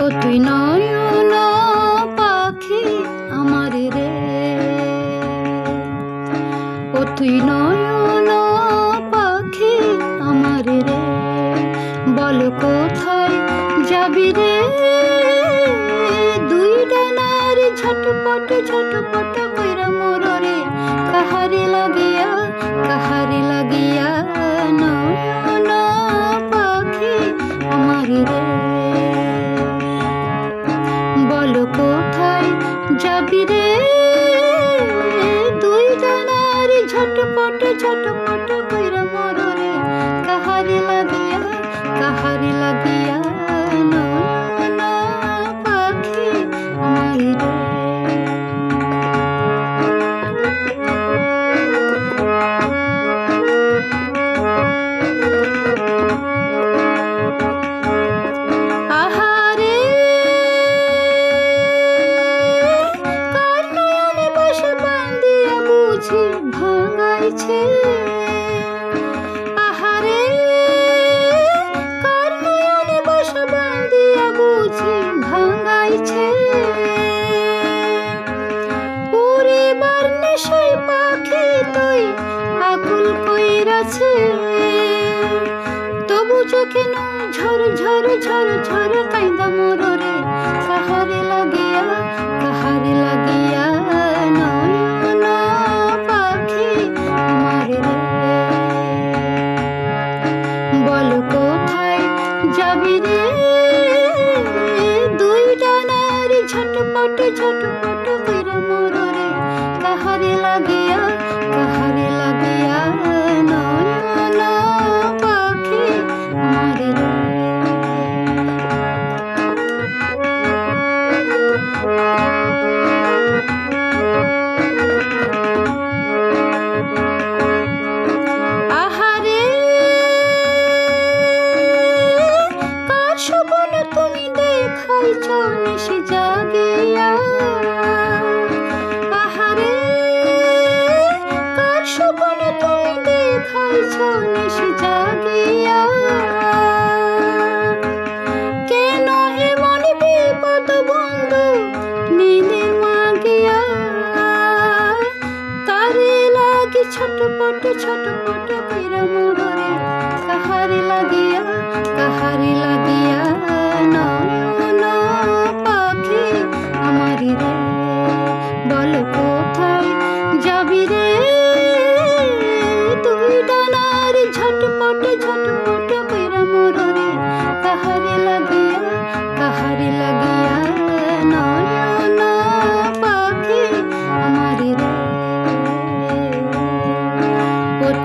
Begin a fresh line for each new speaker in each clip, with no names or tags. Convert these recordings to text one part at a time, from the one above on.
ও নয়ন পাখি আমার রে। ও নয়ন পাখি আমার রে। বল কোথায় যাবি রে? দুই ডানার ঝটপট ঝটপট কোথায় যাবি রে? দুই জানার ঝটপট ঝটপট ভাঙাইছে। আহারে, কার নয়নে বাসা বুঝি ভাঙাইছে। উড়ে বার নেশায় পাখি তুই আকুল কইরাছে। তবু চোখে ঝর ঝর ঝর ঝর কাইন্দা মোরে কাহারে দুই ডানার ঝটপট ঝটপট নিশি জাগিয়া আহারে কার স্বপ্ন তুমি দেখাইছ নিশি জাগিয়া কেন এমন বিপদ বন্ধু নীলে মাগিয়া? তারে লাগি ছটপট ছটপট কইরা মোরে কাহারে লাগিয়া, কাহারে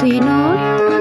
you know?